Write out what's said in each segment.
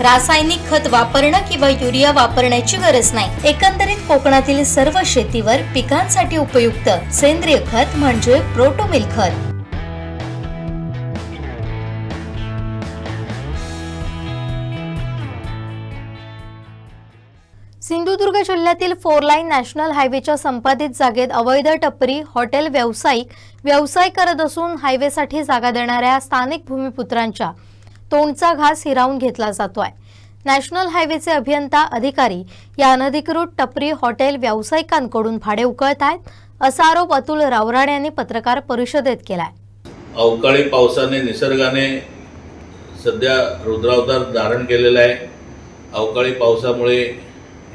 रासायनिक खत वापरणं किंवा युरिया वापरण्याची गरज नाही. एकंदरीत कोकणातील सर्व शेतीवर पिकांसाठी उपयुक्त सेंद्रिय खत म्हणजे प्रोटोमिल खत. सिंधुदुर्ग जिल्ह्यातील फोर लाईन नॅशनल हायवेच्या संपादित जागेत अवैध टपरी हॉटेल व्यावसायिक व्यवसाय करत असून हायवेसाठी जागा देणाऱ्या स्थानिक भूमिपुत्रांच्या तोंडचा घास हिरावून घेतला जातो आहे नॅशनल हायवेचे अभियंता अधिकारी या अनधिकृत टपरी हॉटेल व्यावसायिकांकडून भाडे उकळत आहेत असा आरोप अतुल रावराड यांनी पत्रकार परिषदेत केलाय. अवकाळी पावसाने निसर्गाने सध्या रुद्रावतार धारण केलेला आहे. अवकाळी पावसामुळे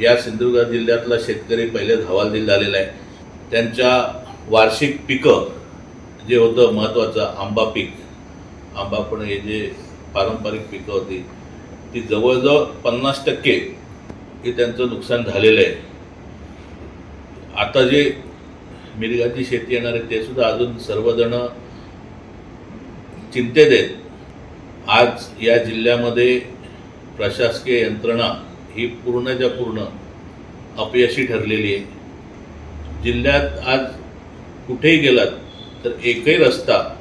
या सिंधुदुर्ग जिल्ह्यातला शेतकरी पहिले हवालदिल झालेला आहे. त्यांच्या वार्षिक पिकं जे होतं महत्त्वाचं आंबा पीक आंबा पण हे जे पारंपरिक पिकं होती. ती जवळजवळ पन्नास टक्के हे त्यांचं नुकसान झालेलं आहे. आता जे मिरगाची शेती येणार आहे ते सुद्धा अजून सर्वजण चिंतेत आहेत. आज या जिल्ह्यामध्ये प्रशासकीय यंत्रणा ही पूर्णच्या पूर्ण अपयशी ठरलेली आहे. जिल्ह्यात आज कुठेही गेलात तर एकही रस्ता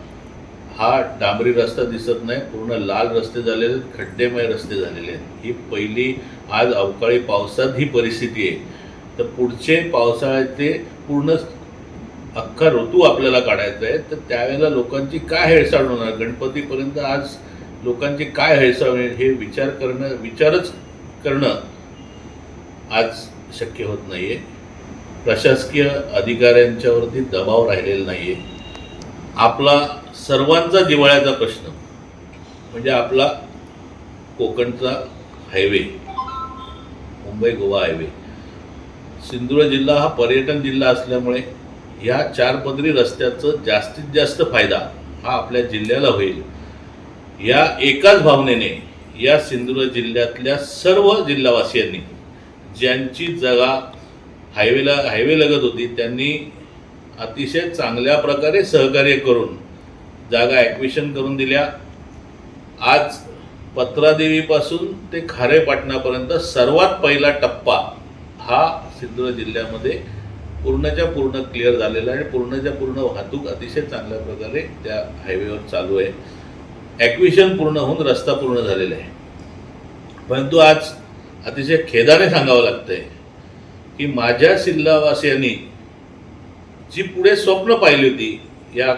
हा डांबरी रस्ता दिसत नाही पूर्ण लाल रस्ते झालेले आहेत खड्डेमय रस्ते झालेले आहेत. ही पहिली आज अवकाळी पावसात ही परिस्थिती आहे. तर पुढचे पावसाळ्याचे पूर्ण अख्खा ऋतू आपल्याला काढायचा आहे. तर त्यावेळेला लोकांची काय हेळसाळ होणार? गणपतीपर्यंत आज लोकांची काय हेळसाळ होईल हे विचार करणं विचारच करणं आज शक्य होत नाही आहे प्रशासकीय अधिकाऱ्यांच्यावरती दबाव राहिलेला नाही आहे आपला सर्वांचा दिवाळ्याचा प्रश्न. म्हणजे आपला कोकणचा हायवे मुंबई गोवा हायवे सिंधुदुर्ग जिल्हा हा पर्यटन जिल्हा असल्यामुळे या चारपदरी रस्त्याचं जास्तीत जास्त फायदा हा आपल्या जिल्ह्याला होईल. या एकाच भावनेने या सिंधुदुर्ग जिल्ह्यातल्या सर्व जिल्हावासियांनी ज्यांची जागा हायवेला हायवे लगत होती त्यांनी अतिशय चांगल्या प्रकारे सहकार्य करून जागा ॲक्विशन करून दिल्या. आज पत्रादेवीपासून ते खारेपाटणापर्यंत सर्वात पहिला टप्पा हा सिंधुदुर्ग जिल्ह्यामध्ये पूर्णच्या पूर्ण क्लिअर झालेला आहे. आणि पूर्णच्या पूर्ण वाहतूक अतिशय चांगल्या प्रकारे त्या हायवेवर चालू आहे. ॲक्विशन पूर्ण होऊन रस्ता पूर्ण झालेला आहे. परंतु आज अतिशय खेदाने सांगावं लागतंय की माझ्या सिल्लावासियांनी जी पुढे स्वप्न पाहिली होती या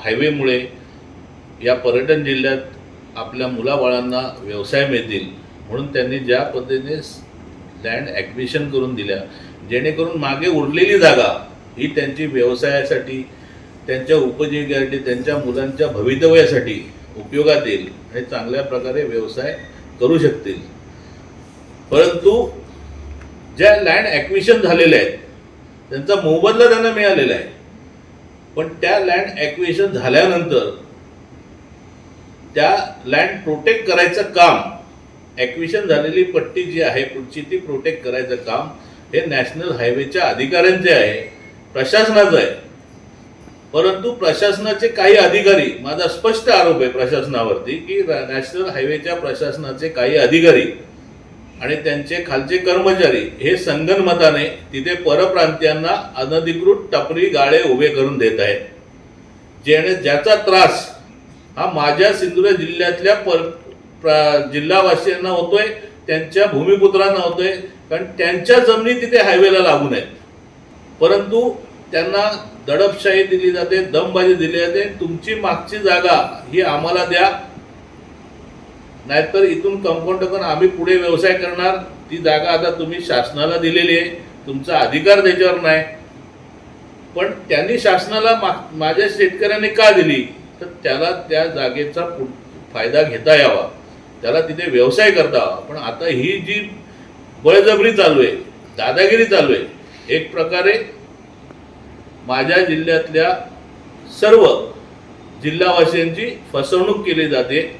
हायवेमुळे या पर्यटन जिल्ह्यात आपल्या मुलाबाळांना व्यवसाय मिळतील म्हणून त्यांनी ज्या पद्धतीने लँड ॲक्विशन करून दिल्या जेणेकरून मागे उरलेली जागा ही त्यांची व्यवसायासाठी त्यांच्या उपजीविकेसाठी त्यांच्या मुलांच्या भवितव्यासाठी उपयोगात येईल आणि चांगल्या प्रकारे व्यवसाय करू शकतील. परंतु ज्या लँड ॲक्विशन झालेल्या आहेत त्यांचा मोबदला त्यांना मिळालेला आहे. पण त्या लँड ॲक्विशन झाल्यानंतर त्या लँड प्रोटेक्ट करायचं काम ॲक्विशन झालेली पट्टी जी आहे पुढची ती प्रोटेक्ट करायचं काम हे नॅशनल हायवेच्या अधिकाऱ्यांचे आहे प्रशासनाचं आहे. परंतु प्रशासनाचे काही अधिकारी माझा स्पष्ट आरोप आहे प्रशासनावरती की नॅशनल हायवेच्या प्रशासनाचे काही अधिकारी आणि त्यांचे खालचे कर्मचारी हे संगनमताने तिथे परप्रांतीयांना अनधिकृत टपरी गाळे उभे करून देत आहेत. जेणे ज्याचा त्रास हा माझ्या सिंधुदुर्ग जिल्ह्यातल्या पर प्रा- जिल्हावासियांना होतोय त्यांच्या भूमिपुत्रांना होतोय कारण त्यांच्या जमिनी तिथे हायवेला लागून आहेत. परंतु त्यांना दडपशाही दिली जाते दमबाजी दिली जाते तुमची मागची जागा ही आम्हाला द्या नाहीतर इथून कंपाऊंड टाकून आम्ही पुढे व्यवसाय करणार. ती जागा आता तुम्ही शासनाला दिलेली आहे. तुमचा अधिकार त्याच्यावर नाही. पण त्यांनी शासनाला मा माझ्या शेतकऱ्यांनी का दिली? तर त्याला त्या जागेचा पु- फायदा घेता यावा. त्याला तिथे व्यवसाय करता यावा. पण आता ही जी बळजबरी चालू आहे दादागिरी चालू आहे एक प्रकारे माझ्या जिल्ह्यातल्या सर्व जिल्हावासियांची फसवणूक केली जाते.